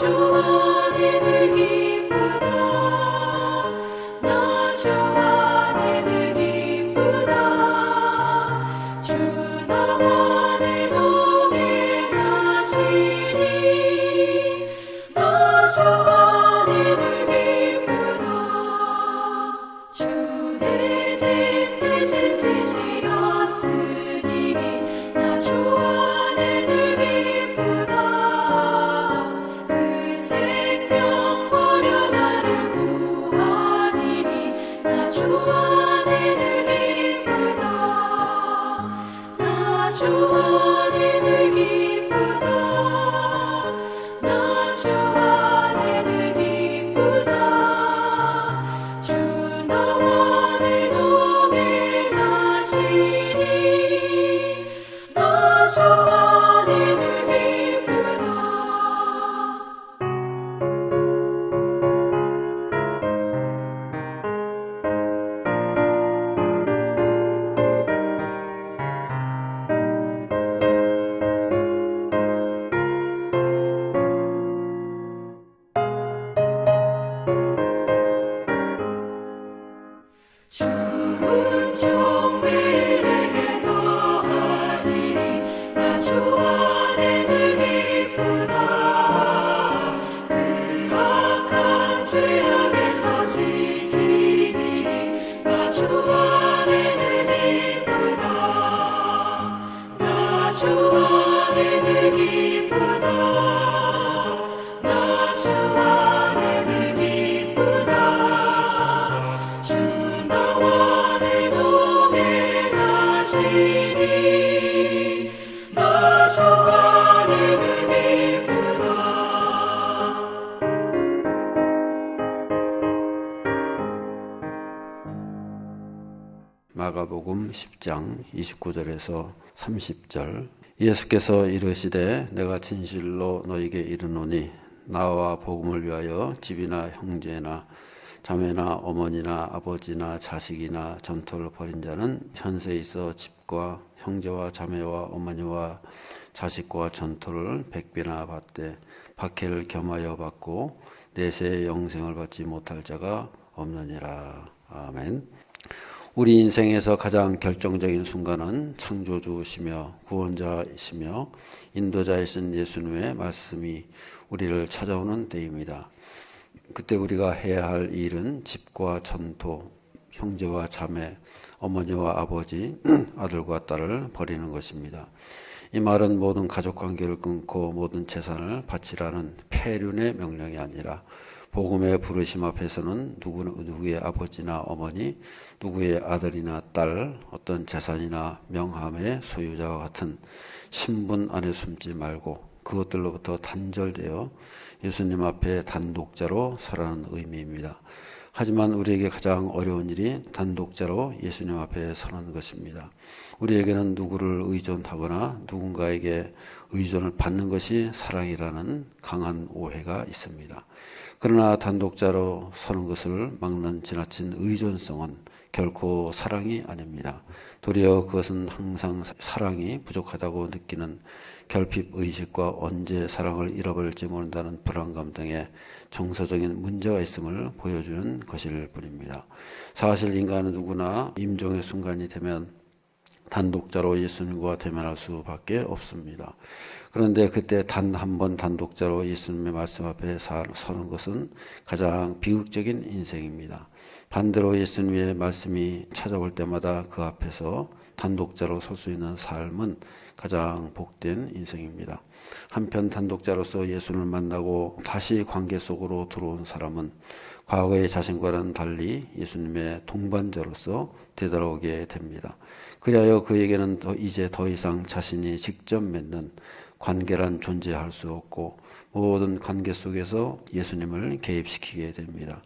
Чувани дергі. 29절에서 30절 예수께서 이르시되 내가 진실로 너에게 이르노니 나와 복음을 위하여 집이나 형제나 자매나 어머니나 아버지나 자식이나 전토를 벌인 자는 현세에 있어 집과 형제와 자매와 어머니와 자식과 전토를 백배나 받되 박해를 겸하여 받고 내세의 영생을 받지 못할 자가 없느니라 아멘. 우리 인생에서 가장 결정적인 순간은 창조주시며 구원자이시며 인도자이신 예수님의 말씀이 우리를 찾아오는 때입니다. 그때 우리가 해야 할 일은 집과 전토, 형제와 자매, 어머니와 아버지, 아들과 딸을 버리는 것입니다. 이 말은 모든 가족 관계를 끊고 모든 재산을 바치라는 폐륜의 명령이 아니라 복음의 부르심 앞에서는 누구, 누구의 아버지나 어머니, 누구의 아들이나 딸, 어떤 재산이나 명함의 소유자와 같은 신분 안에 숨지 말고 그것들로부터 단절되어 예수님 앞에 단독자로 서라는 의미입니다. 하지만 우리에게 가장 어려운 일이 단독자로 예수님 앞에 서는 것입니다. 우리에게는 누구를 의존하거나 누군가에게 의존을 받는 것이 사랑이라는 강한 오해가 있습니다. 그러나 단독자로 서는 것을 막는 지나친 의존성은 결코 사랑이 아닙니다. 도리어 그것은 항상 사랑이 부족하다고 느끼는 결핍 의식과 언제 사랑을 잃어버릴지 모른다는 불안감 등의 정서적인 문제가 있음을 보여주는 것일 뿐입니다. 사실 인간은 누구나 임종의 순간이 되면 단독자로 예수님과 대면할 수밖에 없습니다. 그런데 그때 단 한 번 단독자로 예수님의 말씀 앞에 서는 것은 가장 비극적인 인생입니다. 반대로 예수님의 말씀이 찾아올 때마다 그 앞에서 단독자로 설 수 있는 삶은 가장 복된 인생입니다. 한편 단독자로서 예수를 만나고 다시 관계 속으로 들어온 사람은 과거의 자신과는 달리 예수님의 동반자로서 되돌아오게 됩니다. 그리하여 그에게는 더 이제 더 이상 자신이 직접 맺는 관계란 존재할 수 없고 모든 관계 속에서 예수님을 개입시키게 됩니다.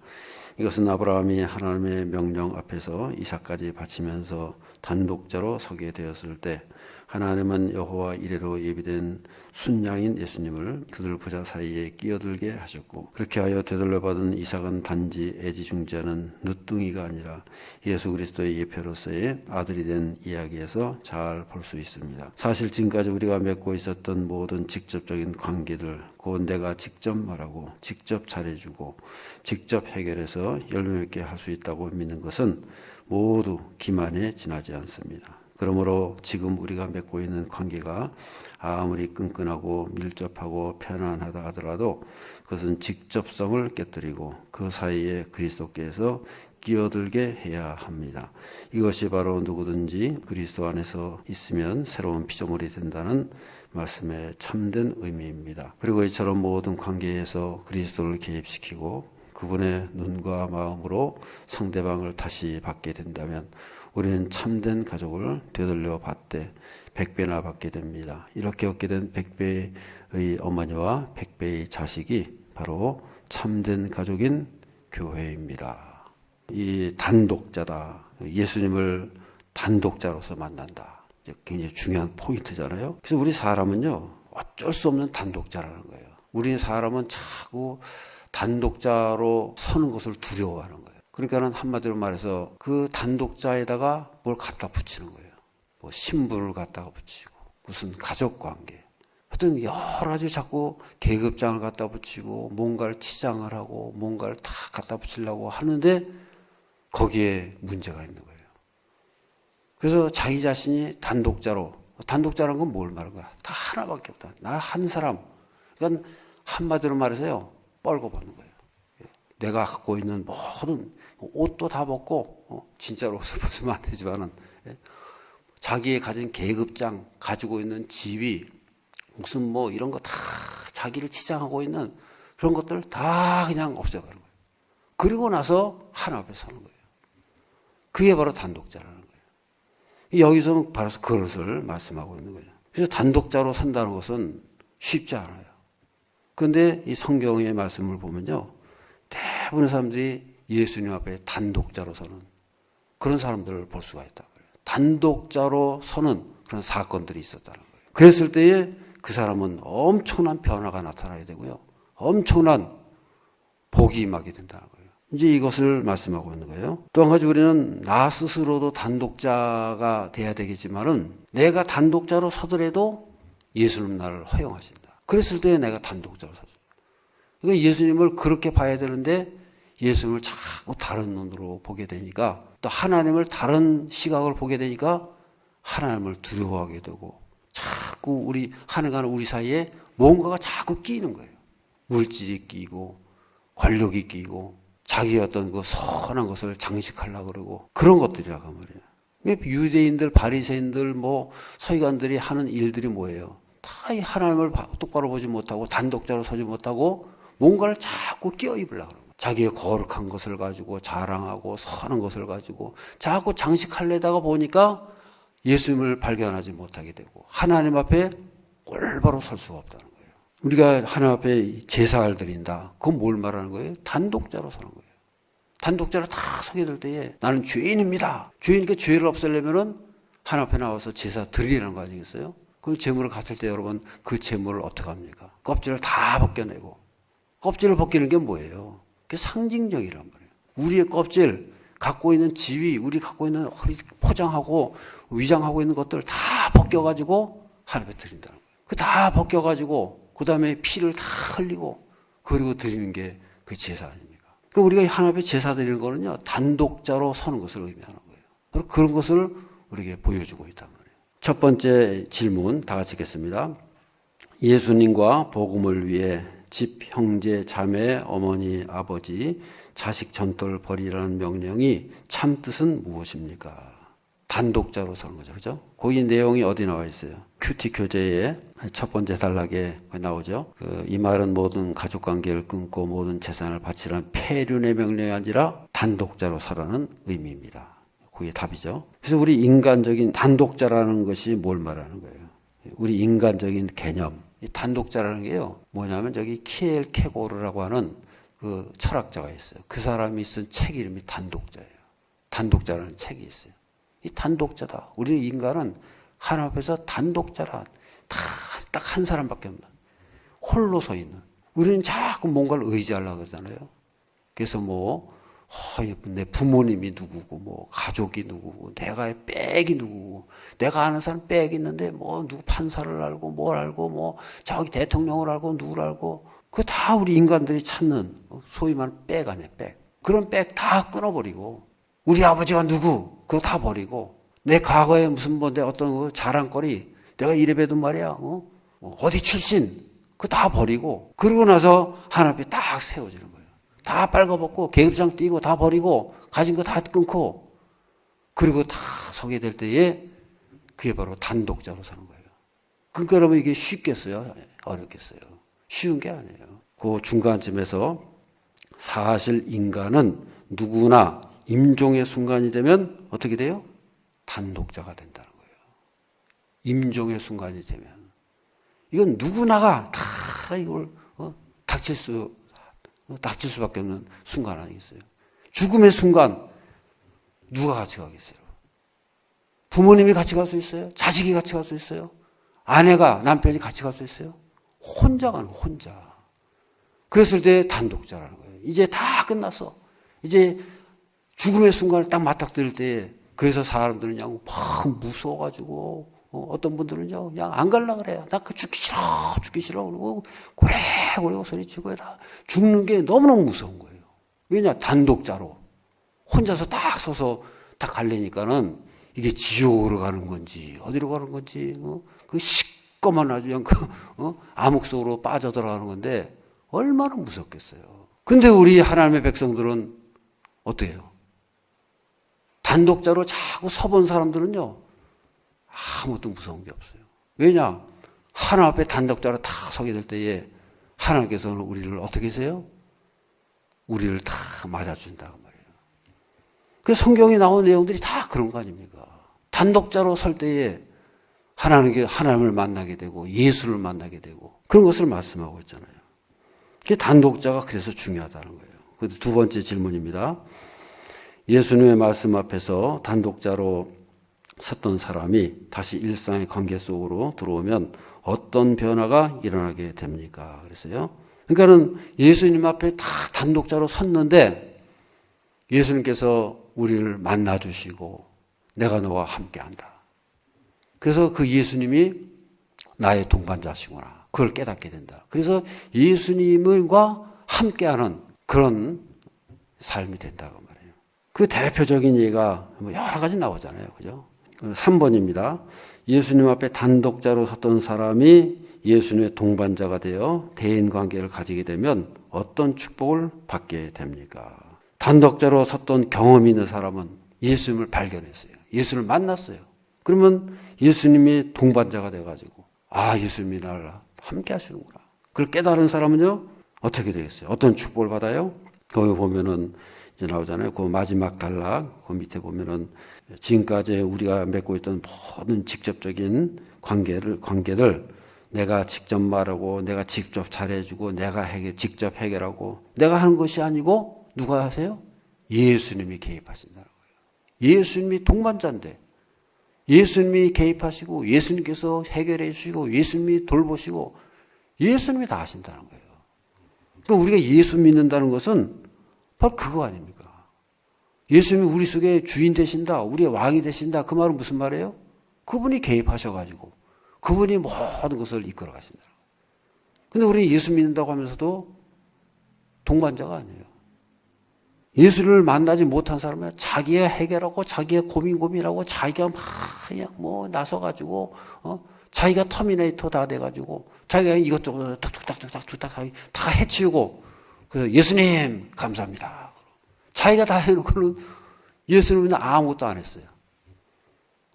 이것은 아브라함이 하나님의 명령 앞에서 이삭까지 바치면서 단독자로 서게 되었을 때 하나님은 여호와 이래로 예비된 순양인 예수님을 그들 부자 사이에 끼어들게 하셨고 그렇게 하여 되돌려 받은 이삭은 단지 애지중지하는 늦둥이가 아니라 예수 그리스도의 예표로서의 아들이 된 이야기에서 잘 볼 수 있습니다. 사실 지금까지 우리가 맺고 있었던 모든 직접적인 관계들 곧 내가 직접 말하고 직접 잘해주고 직접 해결해서 열매 맺게 할 수 있다고 믿는 것은 모두 기만에 지나지 않습니다. 그러므로 지금 우리가 맺고 있는 관계가 아무리 끈끈하고 밀접하고 편안하다 하더라도 그것은 직접성을 깨뜨리고 그 사이에 그리스도께서 끼어들게 해야 합니다. 이것이 바로 누구든지 그리스도 안에서 있으면 새로운 피조물이 된다는 말씀의 참된 의미입니다. 그리고 이처럼 모든 관계에서 그리스도를 개입시키고 그분의 눈과 마음으로 상대방을 다시 받게 된다면 우리는 참된 가족을 되돌려 받되 백배나 받게 됩니다. 이렇게 얻게 된 백배의 어머니와 백배의 자식이 바로 참된 가족인 교회입니다. 이 단독자다. 예수님을 단독자로서 만난다. 굉장히 중요한 포인트잖아요. 그래서 우리 사람은요, 어쩔 수 없는 단독자라는 거예요. 우리 사람은 자꾸 단독자로 서는 것을 두려워하는 거예요. 그러니까는 한마디로 말해서 그 단독자에다가 뭘 갖다 붙이는 거예요. 뭐 신분을 갖다가 붙이고 무슨 가족 관계. 하여튼 여러 가지 자꾸 계급장을 갖다 붙이고 뭔가를 치장을 하고 뭔가를 다 갖다 붙이려고 하는데 거기에 문제가 있는 거예요. 그래서 자기 자신이 단독자로 단독자라는 건 뭘 말하는 거야? 다 하나밖에 없다. 나 한 사람. 그러니까 한마디로 말해서요. 뻘고 벗는 거예요. 예. 내가 갖고 있는 모든 뭐 옷도 다 벗고 어, 진짜로 옷을 벗으면 안 되지만은 예. 자기의 가진 계급장 가지고 있는 지위 무슨 뭐 이런 거 다 자기를 치장하고 있는 그런 것들 다 그냥 없애버리는 거예요. 그리고 나서 하나 앞에 서는 거예요. 그게 바로 단독자라는 거예요. 여기서 바로 그것을 말씀하고 있는 거예요. 그래서 단독자로 산다는 것은 쉽지 않아요. 그런데 이 성경의 말씀을 보면요. 대부분의 사람들이 예수님 앞에 단독자로 서는 그런 사람들을 볼 수가 있다고요. 단독자로 서는 그런 사건들이 있었다는 거예요. 그랬을 때에 그 사람은 엄청난 변화가 나타나야 되고요. 엄청난 복이 임하게 된다는 거예요. 이제 이것을 말씀하고 있는 거예요. 또 한 가지 우리는 나 스스로도 단독자가 돼야 되겠지만은 내가 단독자로 서더라도 예수님 나를 허용하신다. 그랬을 때 내가 단독자로 서죠. 그러니까 예수님을 그렇게 봐야 되는데 예수님을 자꾸 다른 눈으로 보게 되니까 또 하나님을 다른 시각을 보게 되니까 하나님을 두려워하게 되고 자꾸 우리 하나님과 우리 사이에 뭔가가 자꾸 끼는 거예요. 물질이 끼고 권력이 끼고 자기 어떤 그 선한 것을 장식하려고 그러고 그런 것들이라고 말이에요. 유대인들, 바리새인들, 뭐 서기관들이 하는 일들이 뭐예요? 다 이 하나님을 똑바로 보지 못하고 단독자로 서지 못하고 뭔가를 자꾸 끼어 입으려고 그러고 자기의 거룩한 것을 가지고 자랑하고 선한 것을 가지고 자꾸 장식하려다가 보니까 예수님을 발견하지 못하게 되고 하나님 앞에 올바로 설 수가 없다는 거예요. 우리가 하나님 앞에 제사를 드린다. 그건 뭘 말하는 거예요? 단독자로 서는 거예요. 단독자로 다 서게 될 때에 나는 죄인입니다. 죄인이니까 죄를 없애려면은 하나님 앞에 나와서 제사 드리라는 거 아니겠어요? 그럼 재물을 갖을 때 여러분 그 재물을 어떻게 합니까? 껍질을 다 벗겨내고 껍질을 벗기는 게 뭐예요? 그게 상징적이란 말이에요. 우리의 껍질 갖고 있는 지위, 우리 갖고 있는 포장하고 위장하고 있는 것들 다 벗겨가지고 하나님에 드린다는 거예요. 그 다 벗겨가지고 그 다음에 피를 다 흘리고 그리고 드리는 게 그 제사 아닙니까? 그 우리가 하나님 앞에 제사 드리는 거는요 단독자로 서는 것을 의미하는 거예요. 그런 것을 우리에게 보여주고 있단 말이에요. 첫 번째 질문 다 같이 읽겠습니다. 예수님과 복음을 위해 집, 형제, 자매, 어머니, 아버지, 자식 전도를 벌이라는 명령이 참 뜻은 무엇입니까? 단독자로 서는 거죠. 그죠? 거기 내용이 어디 나와 있어요? 큐티 교재의 첫 번째 단락에 나오죠. 그, 이 말은 모든 가족 관계를 끊고 모든 재산을 바치라는 폐륜의 명령이 아니라 단독자로 살라는 의미입니다. 그게 답이죠. 그래서 우리 인간적인 단독자라는 것이 뭘 말하는 거예요? 우리 인간적인 개념. 이 단독자라는 게요. 뭐냐면 저기 키엘 케고르라고 하는 그 철학자가 있어요. 그 사람이 쓴 책 이름이 단독자예요. 단독자라는 책이 있어요. 이 단독자다. 우리 인간은 하나님 앞에서 단독자라. 다 딱 한 사람밖에 없다. 홀로 서 있는. 우리는 자꾸 뭔가를 의지하려고 하잖아요. 그래서 뭐, 어, 내 부모님이 누구고, 뭐, 가족이 누구고, 내가 빽이 누구고, 내가 아는 사람 빽 있는데, 뭐, 누구 판사를 알고, 뭘 알고, 뭐, 저기 대통령을 알고, 누구를 알고, 그거 다 우리 인간들이 찾는, 소위 말하는 빽 아니야, 빽. 그런 빽 다 끊어버리고, 우리 아버지가 누구, 그거 다 버리고, 내 과거에 무슨 뭐 내 어떤 그 자랑거리, 내가 이래봬도 말이야, 어? 어디 출신, 그거 다 버리고, 그러고 나서 하나 앞에 딱 세워지는 거예요. 다 빨가벗고, 계급장 띄고, 다 버리고, 가진 거 다 끊고, 그리고 다 서게 될 때에 그게 바로 단독자로 사는 거예요. 그러니까 여러분 이게 쉽겠어요? 어렵겠어요? 쉬운 게 아니에요. 그 중간쯤에서 사실 인간은 누구나 임종의 순간이 되면 어떻게 돼요? 단독자가 된다는 거예요. 임종의 순간이 되면. 이건 누구나가 다 이걸 어? 닥칠 수, 어? 닥칠 수밖에 없는 순간 아니겠어요? 죽음의 순간, 누가 같이 가겠어요? 부모님이 같이 갈 수 있어요? 자식이 같이 갈 수 있어요? 아내가, 남편이 같이 갈 수 있어요? 혼자 가는, 혼자. 그랬을 때 단독자라는 거예요. 이제 다 끝났어. 이제 죽음의 순간을 딱 맞닥뜨릴 때, 그래서 사람들은 그냥 막 무서워가지고, 어, 어떤 분들은요, 그냥 안 갈라 그래요. 나 그 죽기 싫어, 죽기 싫어. 그러고, 고래 고래 소리치고 해라. 죽는 게 너무너무 무서운 거예요. 왜냐, 단독자로. 혼자서 딱 서서 딱 갈래니까는 이게 지옥으로 가는 건지, 어디로 가는 건지, 어? 그 시꺼먼 아주 그냥 그, 어? 암흑 속으로 빠져들어가는 건데, 얼마나 무섭겠어요. 근데 우리 하나님의 백성들은 어때요? 단독자로 자꾸 서본 사람들은요, 아무것도 무서운 게 없어요. 왜냐? 하나님 앞에 단독자로 다 서게 될 때에 하나님께서는 우리를 어떻게 하세요? 우리를 다 맞아준다고 말이에요. 그 성경에 나온 내용들이 다 그런 거 아닙니까? 단독자로 설 때에 하나님께 하나님을 만나게 되고 예수를 만나게 되고 그런 것을 말씀하고 있잖아요. 그 단독자가 그래서 중요하다는 거예요. 그두 번째 질문입니다. 예수님의 말씀 앞에서 단독자로 섰던 사람이 다시 일상의 관계 속으로 들어오면 어떤 변화가 일어나게 됩니까? 그랬어요. 그러니까는 예수님 앞에 다 단독자로 섰는데 예수님께서 우리를 만나 주시고 내가 너와 함께 한다. 그래서 그 예수님이 나의 동반자시구나. 그걸 깨닫게 된다. 그래서 예수님과 함께하는 그런 삶이 된다고 말해요. 그 대표적인 예가 뭐 여러 가지 나오잖아요. 그죠? 3번입니다. 예수님 앞에 단독자로 섰던 사람이 예수님의 동반자가 되어 대인 관계를 가지게 되면 어떤 축복을 받게 됩니까? 단독자로 섰던 경험이 있는 사람은 예수님을 발견했어요. 예수를 만났어요. 그러면 예수님이 동반자가 돼가지고, 아, 예수님이 나를 함께 하시는구나. 그걸 깨달은 사람은요, 어떻게 되겠어요? 어떤 축복을 받아요? 거기 보면은 이제 나오잖아요. 그 마지막 단락, 그 밑에 보면은 지금까지 우리가 맺고 있던 모든 직접적인 관계를, 관계를 내가 직접 말하고, 내가 직접 잘해주고, 내가 해결, 직접 해결하고, 내가 하는 것이 아니고, 누가 하세요? 예수님이 개입하신다는 거예요. 예수님이 동반자인데, 예수님이 개입하시고, 예수님께서 해결해 주시고, 예수님이 돌보시고, 예수님이 다 하신다는 거예요. 그러니까 우리가 예수 믿는다는 것은 바로 그거 아닙니까? 예수님이 우리 속에 주인 되신다, 우리의 왕이 되신다. 그 말은 무슨 말이에요? 그분이 개입하셔가지고, 그분이 모든 것을 이끌어 가신다. 근데 우리 예수 믿는다고 하면서도 동반자가 아니에요. 예수를 만나지 못한 사람은 자기가 해결하고 자기가 고민 고민하고 자기가 막 그냥 뭐 나서가지고 어 자기가 터미네이터 다 돼가지고 자기가 이것저것 탁탁탁탁탁탁 다 해치우고 그래서 예수님 감사합니다. 자기가 다 해놓고는 예수님은 아무것도 안 했어요.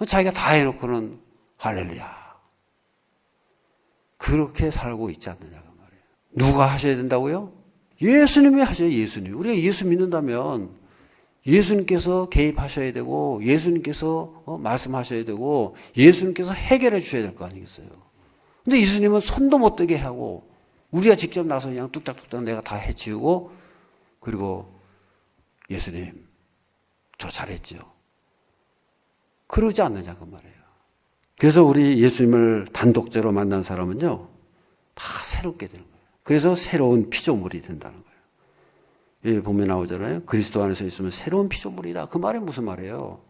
자기가 다 해놓고는 할렐루야. 그렇게 살고 있지 않느냐가 말이에요. 누가 하셔야 된다고요? 예수님이 하셔요, 예수님. 우리가 예수 믿는다면 예수님께서 개입하셔야 되고, 예수님께서 어, 말씀하셔야 되고, 예수님께서 해결해 주셔야 될 거 아니겠어요? 근데 예수님은 손도 못 대게 하고, 우리가 직접 나서 그냥 뚝딱뚝딱 내가 다 해치우고, 그리고 예수님, 저 잘했죠. 그러지 않느냐, 그 말이에요. 그래서 우리 예수님을 단독자로 만난 사람은요, 다 새롭게 되는 거예요. 그래서 새로운 피조물이 된다는 거예요. 여기 보면 나오잖아요. 그리스도 안에서 있으면 새로운 피조물이다. 그 말이 무슨 말이에요?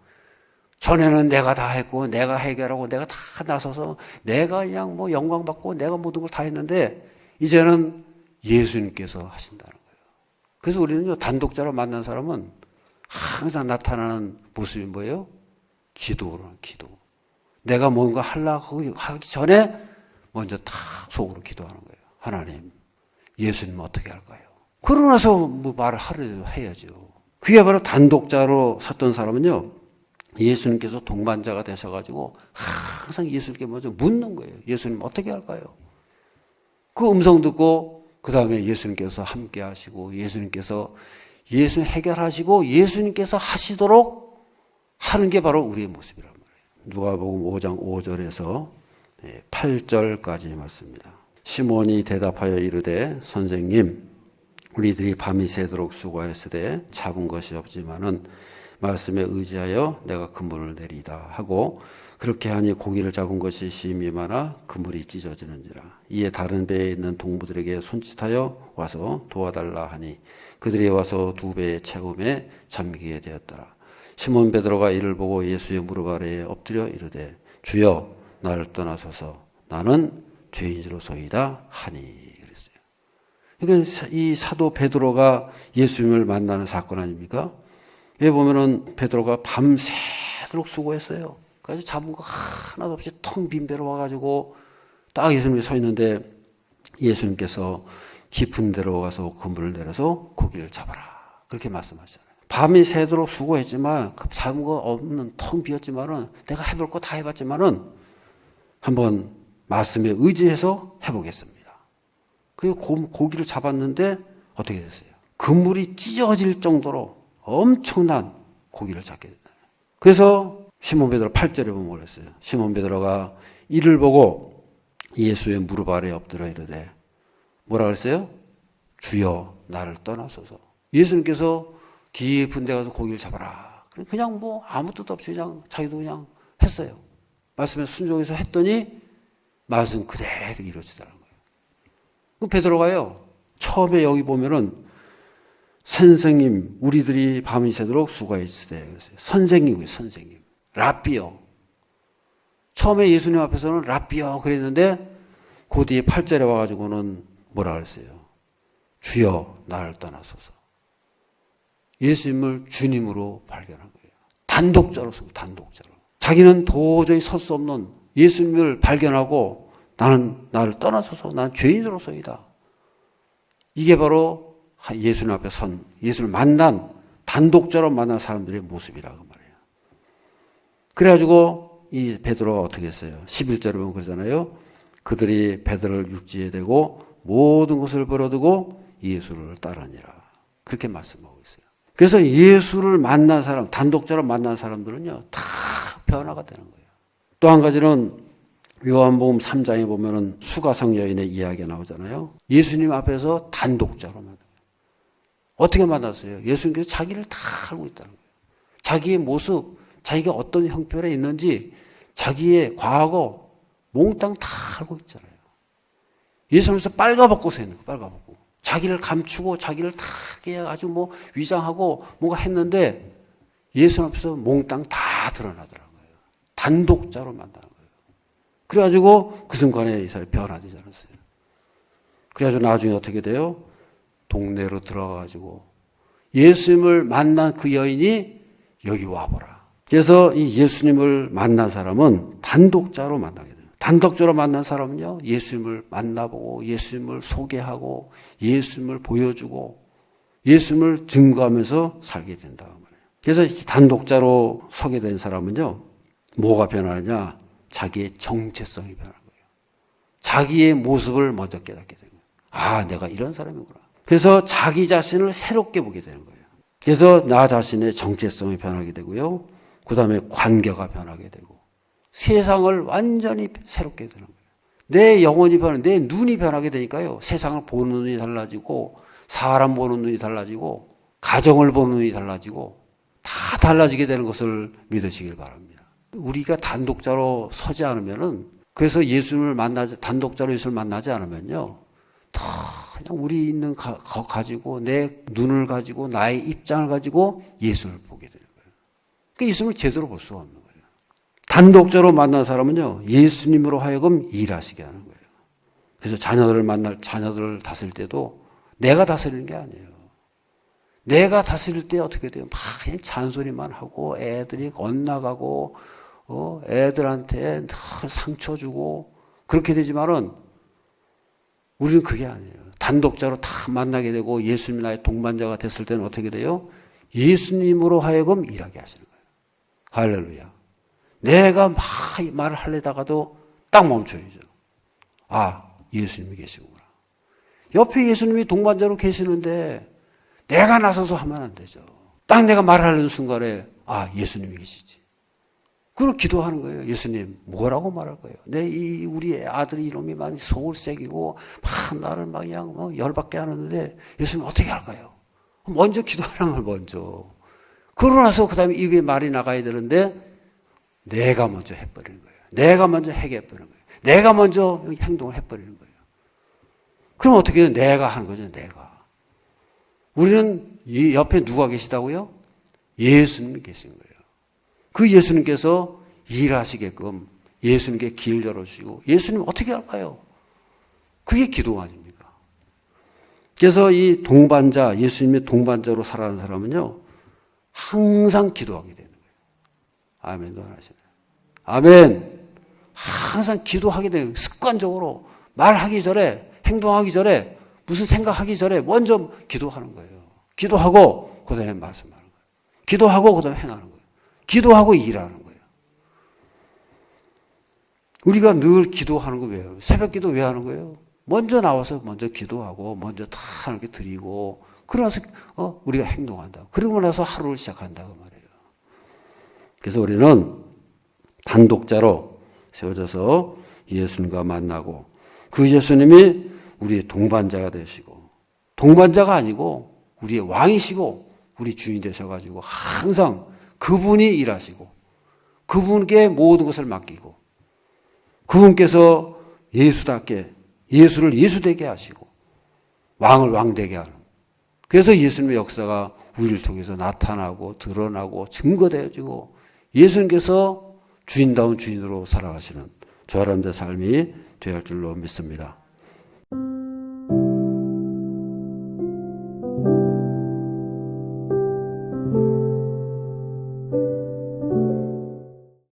전에는 내가 다 했고, 내가 해결하고, 내가 다 나서서, 내가 그냥 뭐 영광 받고, 내가 모든 걸 다 했는데, 이제는 예수님께서 하신다는 거예요. 그래서 우리는요, 단독자로 만난 사람은 항상 나타나는 모습이 뭐예요? 기도로 기도. 내가 뭔가 하려고 하기 전에 먼저 다 속으로 기도하는 거예요. 하나님, 예수님 어떻게 할까요? 그러고 나서 뭐 말을 하려도 해야죠. 그게 바로 단독자로 섰던 사람은요. 예수님께서 동반자가 되셔가지고 항상 예수님께 먼저 묻는 거예요. 예수님 어떻게 할까요? 그 음성 듣고 그 다음에 예수님께서 함께 하시고 예수님께서 예수 해결하시고 예수님께서 하시도록 하는 게 바로 우리의 모습이란 말이에요. 누가복음 5장 5절에서 8절까지 말씀입니다. 시몬이 대답하여 이르되 선생님 우리들이 밤이 새도록 수고하였으되 잡은 것이 없지만은 말씀에 의지하여 내가 그물을 내리다 하고 그렇게 하니 고기를 잡은 것이 심히 많아 그물이 찢어지는지라 이에 다른 배에 있는 동무들에게 손짓하여 와서 도와달라 하니 그들이 와서 두 배의 채움에 잠기게 되었더라 시몬 베드로가 이를 보고 예수의 무릎 아래에 엎드려 이르되 주여 나를 떠나소서 나는 죄인으로소이다 하니 그랬어요. 그러니까 이 사도 베드로가 예수님을 만나는 사건 아닙니까? 여기 보면은 베드로가 밤새도록 수고했어요. 그래서 잡은 거 하나도 없이 텅 빈 배로 와가지고 딱 예수님이 서 있는데 예수님께서 깊은 데로 가서 그물을 내려서 고기를 잡아라. 그렇게 말씀하셨잖아요. 밤이 새도록 수고했지만 그 잡은 거 없는 텅 비었지만은 내가 해볼 거 다 해봤지만은 한번 말씀에 의지해서 해보겠습니다. 그리고 고, 기를 잡았는데 어떻게 됐어요? 그물이 찢어질 정도로 엄청난 고기를 잡게 된다. 그래서 시몬 베드로 8절에 보면 그랬어요. 시몬 베드로가 이를 보고 예수의 무릎 아래 엎드려 이르되 뭐라 그랬어요? 주여 나를 떠나소서. 예수님께서 깊은 데 가서 고기를 잡아라. 그냥 뭐 아무 뜻 없이 그냥 자기도 그냥 했어요. 말씀에 순종해서 했더니 말씀 그대로 이루어지더라는 거예요. 그 베드로가요. 처음에 여기 보면은 선생님 우리들이 밤이 새도록 수고했으되 그랬어요. 선생님이에요. 선생님. 라비요. 처음에 예수님 앞에서는 라비요 그랬는데 그 뒤에 8절에 와가지고는 뭐라 그랬어요? 주여 나를 떠나소서. 예수님을 주님으로 발견한 거예요. 단독자로 단독자로. 자기는 도저히 설 수 없는 예수님을 발견하고 나는 나를 떠나서서 난 죄인으로서이다. 이게 바로 예수님 앞에 선, 예수를 만난 단독자로 만난 사람들의 모습이라고. 그래가지고 이 베드로가 어떻게 했어요? 11절에 보면 그러잖아요. 그들이 베드로를 육지에 대고 모든 것을 버려두고 예수를 따르니라. 그렇게 말씀하고 있어요. 그래서 예수를 만난 사람, 단독자로 만난 사람들은요, 다 변화가 되는 거예요. 또 한 가지는 요한복음 3장에 보면은 수가성 여인의 이야기가 나오잖아요. 예수님 앞에서 단독자로 만나요. 어떻게 만났어요? 예수님께서 자기를 다 알고 있다는 거예요. 자기의 모습, 자기가 어떤 형편에 있는지, 자기의 과거, 몽땅 다 알고 있잖아요. 예수님께서 빨가벗고 서 있는 거예요. 빨가벗고. 자기를 감추고 자기를 다 아주 뭐 위장하고 뭔가 했는데 예수님 앞에서 몽땅 다 드러나더라고요. 단독자로 만나는 거예요. 그래가지고 그 순간에 이 사람이 변화되지 않았어요. 그래가지고 나중에 어떻게 돼요? 동네로 들어가가지고 예수님을 만난 그 여인이 여기 와보라. 그래서 이 예수님을 만난 사람은 단독자로 만나게 돼요. 단독적으로 만난 사람은요, 예수님을 만나보고, 예수님을 소개하고, 예수님을 보여주고, 예수님을 증거하면서 살게 된다. 그래서 단독자로 서게 된 사람은요, 뭐가 변하느냐? 자기의 정체성이 변하는 거예요. 자기의 모습을 먼저 깨닫게 되는 거예요. 아, 내가 이런 사람이구나. 그래서 자기 자신을 새롭게 보게 되는 거예요. 그래서 나 자신의 정체성이 변하게 되고요. 그 다음에 관계가 변하게 되고, 세상을 완전히 새롭게 되는 거예요. 내 영혼이 변해, 내 눈이 변하게 되니까요. 세상을 보는 눈이 달라지고, 사람 보는 눈이 달라지고, 가정을 보는 눈이 달라지고, 다 달라지게 되는 것을 믿으시길 바랍니다. 우리가 단독자로 서지 않으면은, 그래서 예수님을 만나지, 단독자로 예수를 만나지 않으면요. 더 그냥 우리 있는 가, 가지고, 내 눈을 가지고, 나의 입장을 가지고 예수를 보게 거예요. 그 예수님을 제대로 볼 수가 없는 거예요. 단독적으로 만난 사람은요, 예수님으로 하여금 일하시게 하는 거예요. 그래서 자녀들을 만날, 자녀들을 다스릴 때도 내가 다스리는 게 아니에요. 내가 다스릴 때 어떻게 돼요? 막 잔소리만 하고 애들이 엇나가고 어, 애들한테 늘 상처 주고 그렇게 되지만은 우리는 그게 아니에요. 단독자로 다 만나게 되고 예수님이 나의 동반자가 됐을 때는 어떻게 돼요? 예수님으로 하여금 일하게 하시는 거예요. 할렐루야. 내가 막 말을 하려다가도 딱 멈춰야죠. 아, 예수님이 계시구나. 옆에 예수님이 동반자로 계시는데 내가 나서서 하면 안 되죠. 딱 내가 말하는 순간에 아, 예수님이 계시지. 그걸 기도하는 거예요. 예수님, 뭐라고 말할 거예요? 내 이 우리 아들이 이놈이 많이 속을 새기고 막 나를 막 그냥 뭐 열받게 하는데 예수님 어떻게 할까요? 먼저 기도하는 걸 먼저. 그러고 나서 그 다음에 입에 말이 나가야 되는데 내가 먼저 해버리는 거예요. 내가 먼저 해결해버리는 거예요. 내가 먼저 행동을 해버리는 거예요. 그럼 어떻게 해요? 내가 하는 거죠, 내가. 우리는 이 옆에 누가 계시다고요? 예수님이 계신 거예요. 그 예수님께서 일하시게끔 예수님께 길 열어주시고 예수님 어떻게 할까요? 그게 기도 아닙니까? 그래서 이 동반자, 예수님의 동반자로 살아가는 사람은요, 항상 기도하게 되는 거예요. 아멘도 안 하시나요? 아멘. 항상 기도하게 거예요. 습관적으로 말하기 전에, 행동하기 전에, 무슨 생각하기 전에 먼저 기도하는 거예요. 기도하고, 그 다음에 말씀하는 거예요. 기도하고, 그 다음에 행하는 거예요. 기도하고 일하는 거예요. 우리가 늘 기도하는 거 왜요? 새벽 기도 왜 하는 거예요? 먼저 나와서 먼저 기도하고, 먼저 다 이렇게 드리고, 그러면서, 어, 우리가 행동한다. 그러고 나서 하루를 시작한다고 말이에요. 그래서 우리는 단독자로 세워져서 예수님과 만나고, 그 예수님이 우리의 동반자가 되시고, 동반자가 아니고, 우리의 왕이시고, 우리 주인 되셔가지고, 항상 그분이 일하시고 그분께 모든 것을 맡기고 그분께서 예수답게 예수를 예수되게 하시고 왕을 왕되게 하는 그래서 예수님의 역사가 우리를 통해서 나타나고 드러나고 증거되어지고 예수님께서 주인다운 주인으로 살아가시는 저 사람들의 삶이 되어야 할 줄로 믿습니다.